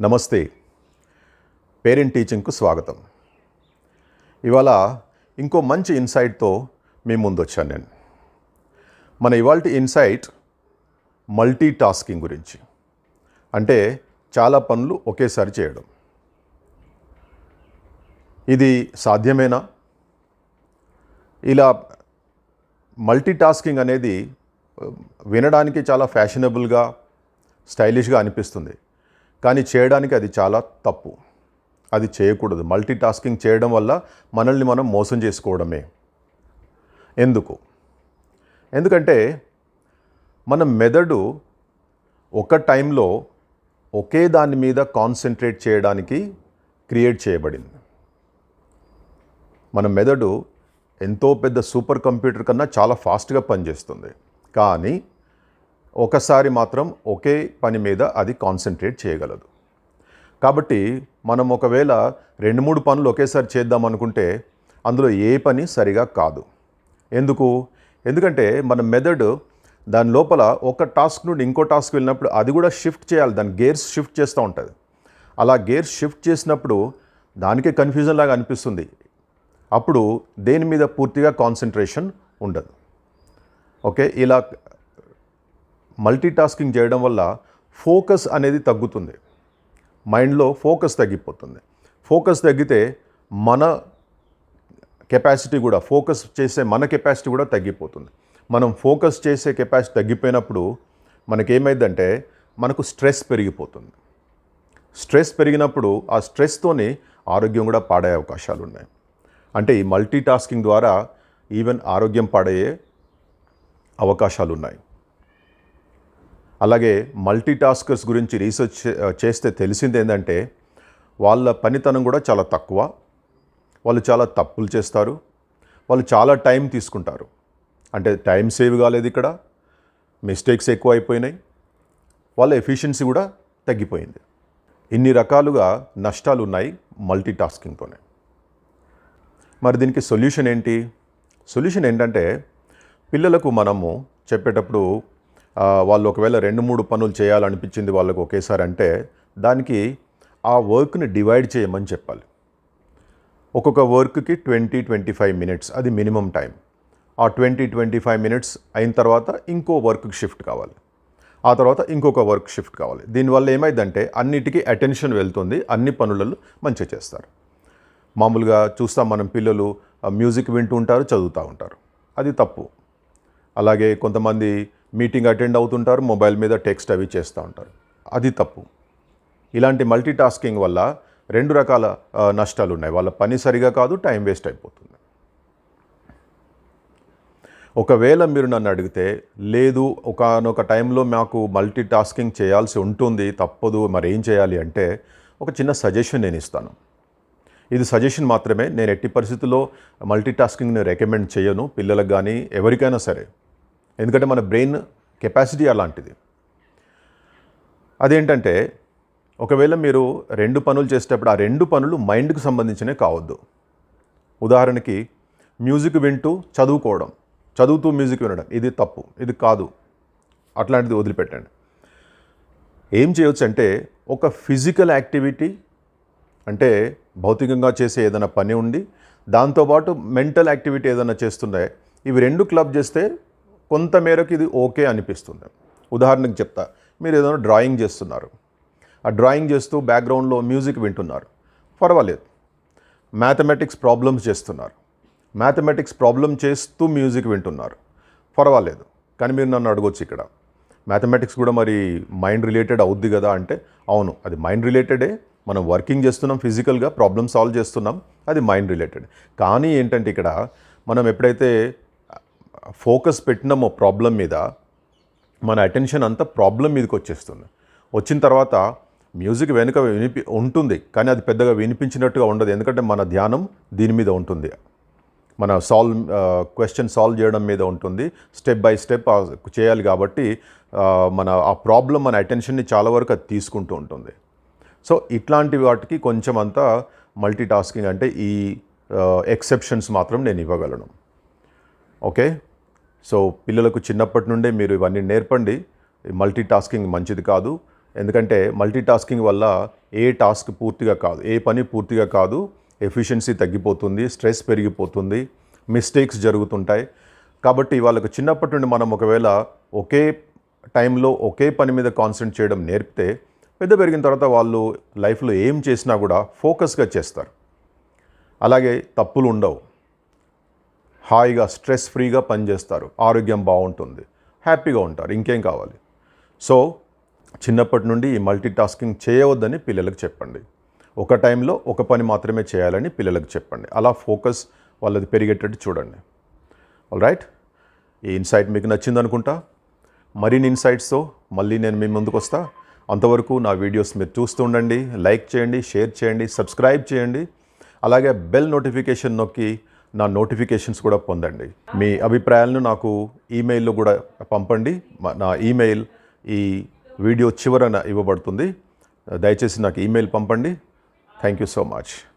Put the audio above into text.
నమస్తే. పేరెంట్ టీచింగ్కు స్వాగతం. ఇవాళ ఇంకో మంచి ఇన్సైట్తో మీ ముందు వచ్చాను నేను. మన ఇవాళ ఇన్సైట్ మల్టీ టాస్కింగ్ గురించి. అంటే చాలా పనులు ఒకేసారి చేయడం. ఇది సాధ్యమేనా? ఇలా మల్టీ టాస్కింగ్ అనేది వినడానికి చాలా ఫ్యాషనబుల్గా స్టైలిష్గా అనిపిస్తుంది. కానీ చేయడానికి అది చాలా తప్పు. అది చేయకూడదు. మల్టీ టాస్కింగ్ చేయడం వల్ల మనల్ని మనం మోసం చేసుకోవడమే. ఎందుకు? ఎందుకంటే మన మెదడు ఒక టైంలో ఒకే దాని మీద కాన్సన్ట్రేట్ చేయడానికి క్రియేట్ చేయబడింది. మన మెదడు ఎంతో పెద్ద సూపర్ కంప్యూటర్ కన్నా చాలా ఫాస్ట్గా పనిచేస్తుంది. కానీ ఒకసారి మాత్రం ఒకే పని మీద అది కాన్సన్ట్రేట్ చేయగలదు. కాబట్టి మనం ఒకవేళ రెండు మూడు పనులు ఒకేసారి చేద్దాం అనుకుంటే అందులో ఏ పని సరిగా కాదు. ఎందుకు? ఎందుకంటే మన మెదడు దాని లోపల ఒక టాస్క్ నుండి ఇంకో టాస్క్ వెళ్ళినప్పుడు అది కూడా షిఫ్ట్ చేయాలి. దాని గేర్స్ షిఫ్ట్ చేస్తూ ఉంటుంది. అలా గేర్స్ షిఫ్ట్ చేసినప్పుడు దానికే కన్ఫ్యూజన్ లాగా అనిపిస్తుంది. అప్పుడు దేని మీద పూర్తిగా కాన్సన్ట్రేషన్ ఉండదు. ఓకే? ఇలా మల్టీ టాస్కింగ్ చేయడం వల్ల ఫోకస్ అనేది తగ్గుతుంది. మైండ్లో ఫోకస్ తగ్గిపోతుంది. ఫోకస్ తగ్గితే మన కెపాసిటీ కూడా ఫోకస్ చేసే మన కెపాసిటీ కూడా తగ్గిపోతుంది. మనం ఫోకస్ చేసే కెపాసిటీ తగ్గిపోయినప్పుడు మనకేమైందంటే మనకు స్ట్రెస్ పెరిగిపోతుంది. స్ట్రెస్ పెరిగినప్పుడు ఆ స్ట్రెస్తోనే ఆరోగ్యం కూడా పాడే అవకాశాలు ఉన్నాయి. అంటే ఈ మల్టీ టాస్కింగ్ ద్వారా ఈవెన్ ఆరోగ్యం పాడయ్యే అవకాశాలు ఉన్నాయి. అలాగే మల్టీ టాస్కర్స్ గురించి రీసెర్చ్ చే- చేస్తే తెలిసింది ఏంటంటే వాళ్ళ పనితనం కూడా చాలా తక్కువ. వాళ్ళు చాలా తప్పులు చేస్తారు. వాళ్ళు చాలా టైం తీసుకుంటారు. అంటే టైం సేవ్ కాలేదు ఇక్కడ. మిస్టేక్స్ ఎక్కువ అయిపోయినాయి వాళ్ళ ఎఫిషియన్సీ కూడా తగ్గిపోయింది. ఇన్ని రకాలుగా నష్టాలు ఉన్నాయి మల్టీ టాస్కింగ్తోనే మరి దీనికి సొల్యూషన్ ఏంటి? సొల్యూషన్ ఏంటంటే పిల్లలకు మనము చెప్పేటప్పుడు వాళ్ళు ఒకవేళ రెండు మూడు పనులు చేయాలనిపించింది వాళ్ళకు ఒకేసారి అంటే దానికి ఆ వర్క్ని డివైడ్ చేయమని చెప్పాలి. ఒక్కొక్క వర్క్కి ట్వంటీ ట్వంటీ ఫైవ్ మినిట్స్ అది మినిమం టైం. ఆ ట్వంటీ ట్వంటీ ఫైవ్ మినిట్స్ అయిన తర్వాత ఇంకో వర్క్కి షిఫ్ట్ కావాలి. ఆ తర్వాత ఇంకొక వర్క్ షిఫ్ట్ కావాలి. దీనివల్ల ఏమైందంటే అన్నిటికీ అటెన్షన్ వెళ్తుంది అన్ని పనులలో మంచిగా చేస్తారు. మామూలుగా చూస్తాం మనం పిల్లలు మ్యూజిక్ వింటూ ఉంటారు చదువుతూ ఉంటారు. అది తప్పు. అలాగే కొంతమంది మీటింగ్ అటెండ్ అవుతుంటారు మొబైల్ మీద టెక్స్ట్ అవి చేస్తూ ఉంటారు. అది తప్పు. ఇలాంటి మల్టీ టాస్కింగ్ వల్ల రెండు రకాల నష్టాలు ఉన్నాయి వాళ్ళ పని సరిగా కాదు టైం వేస్ట్ అయిపోతుంది. ఒకవేళ మీరు నన్ను అడిగితే లేదు ఒకనొక టైంలో మాకు మల్టీ టాస్కింగ్ చేయాల్సి ఉంటుంది తప్పదు మరి ఏం చేయాలి అంటే ఒక చిన్న సజెషన్ నేను ఇస్తాను. ఇది సజెషన్ మాత్రమే. నేను ఎట్టి పరిస్థితుల్లో మల్టీ టాస్కింగ్ని రికమెండ్ చేయను. పిల్లలకు కానీ ఎవరికైనా సరే. ఎందుకంటే మన బ్రెయిన్ కెపాసిటీ అలాంటిది. అదేంటంటే ఒకవేళ మీరు రెండు పనులు చేసేటప్పుడు ఆ రెండు పనులు మైండ్కి సంబంధించినవి కావద్దు. ఉదాహరణకి మ్యూజిక్ వింటూ చదువుకోవడం చదువుతూ మ్యూజిక్ వినడం ఇది తప్పు ఇది కాదు అట్లాంటిది వదిలిపెట్టండి. ఏం చేయొచ్చు అంటే ఒక ఫిజికల్ యాక్టివిటీ అంటే భౌతికంగా చేసే ఏదైనా పని ఉండి దాంతోపాటు మెంటల్ యాక్టివిటీ ఏదైనా చేస్తుండే ఇవి రెండు క్లబ్ చేస్తే కొంత మేరకు ఇది ఓకే అనిపిస్తుంది. ఉదాహరణకు చెప్తా మీరు ఏదైనా డ్రాయింగ్ చేస్తున్నారు. ఆ డ్రాయింగ్ చేస్తూ బ్యాక్గ్రౌండ్లో మ్యూజిక్ వింటున్నారు. పర్వాలేదు. మ్యాథమెటిక్స్ ప్రాబ్లమ్స్ చేస్తున్నారు. మ్యాథమెటిక్స్ ప్రాబ్లం చేస్తూ మ్యూజిక్ వింటున్నారు. పర్వాలేదు. కానీ మీరు నన్ను అడగొచ్చు ఇక్కడ. మ్యాథమెటిక్స్ కూడా మరి మైండ్ రిలేటెడ్ అవుద్ది కదా అంటే అవును అది మైండ్ రిలేటెడే. మనం వర్కింగ్ చేస్తున్నాం ఫిజికల్గా ప్రాబ్లమ్ సాల్వ్ చేస్తున్నాం అది మైండ్ రిలేటెడ్. కానీ ఏంటంటే ఇక్కడ మనం ఎప్పుడైతే ఫోకస్ పెట్టినామో ప్రాబ్లం మీద మన అటెన్షన్ అంతా ప్రాబ్లం మీదకి వచ్చేస్తుంది. వచ్చిన తర్వాత మ్యూజిక్ వెనుక వినిపి ఉంటుంది కానీ అది పెద్దగా వినిపించినట్టుగా ఉండదు. ఎందుకంటే మన ధ్యానం దీని మీద ఉంటుంది. మన సాల్వ్ క్వశ్చన్ సాల్వ్ చేయడం మీద ఉంటుంది. స్టెప్ బై స్టెప్ చేయాలి కాబట్టి మన ఆ ప్రాబ్లం మన అటెన్షన్ని చాలా వరకు అది తీసుకుంటూ ఉంటుంది. సో ఇట్లాంటి వాటికి కొంచెం అంతా మల్టీ టాస్కింగ్ అంటే ఈ ఎక్సెప్షన్స్ మాత్రం నేను ఇవ్వగలను. ఓకే? సో పిల్లలకు చిన్నప్పటి నుండే మీరు ఇవన్నీ నేర్పండి. మల్టీ టాస్కింగ్ మంచిది కాదు. ఎందుకంటే మల్టీ టాస్కింగ్ వల్ల ఏ టాస్క్ పూర్తిగా కాదు ఏ పని పూర్తిగా కాదు. ఎఫిషియన్సీ తగ్గిపోతుంది స్ట్రెస్ పెరిగిపోతుంది మిస్టేక్స్ జరుగుతుంటాయి. కాబట్టి వాళ్ళకు చిన్నప్పటి నుండి మనం ఒకవేళ ఒకే టైంలో ఒకే పని మీద కాన్సన్ట్రేట్ చేయడం నేర్పితే పెద్ద పెరిగిన తర్వాత వాళ్ళు లైఫ్లో ఏం చేసినా కూడా ఫోకస్గా చేస్తారు. అలాగే తప్పులు ఉండవు. హాయిగా స్ట్రెస్ ఫ్రీగా పనిచేస్తారు. ఆరోగ్యం బాగుంటుంది. హ్యాపీగా ఉంటారు. ఇంకేం కావాలి? సో చిన్నప్పటి నుండి ఈ మల్టీ టాస్కింగ్ చేయవద్దని పిల్లలకు చెప్పండి. ఒక టైంలో ఒక పని మాత్రమే చేయాలని పిల్లలకు చెప్పండి. అలా ఫోకస్ వాళ్ళది పెరిగేటట్టు చూడండి. ఆల్ రైట్ ఈ ఇన్సైట్ మీకు నచ్చింది అనుకుంటా మరిన్ని ఇన్సైట్స్తో మళ్ళీ నేను మీ ముందుకు వస్తా. అంతవరకు నా వీడియోస్ మీరు చూస్తూ ఉండండి. లైక్ చేయండి షేర్ చేయండి సబ్స్క్రైబ్ చేయండి. అలాగే బెల్ నోటిఫికేషన్ నొక్కి నా నోటిఫికేషన్స్ కూడా పొందండి. మీ అభిప్రాయాలను నాకు ఈమెయిల్లో కూడా పంపండి. మా- నా ఈమెయిల్ ఈ వీడియో చివరన ఇవ్వబడుతుంది. దయచేసి నాకు ఈమెయిల్ పంపండి. Thank you so much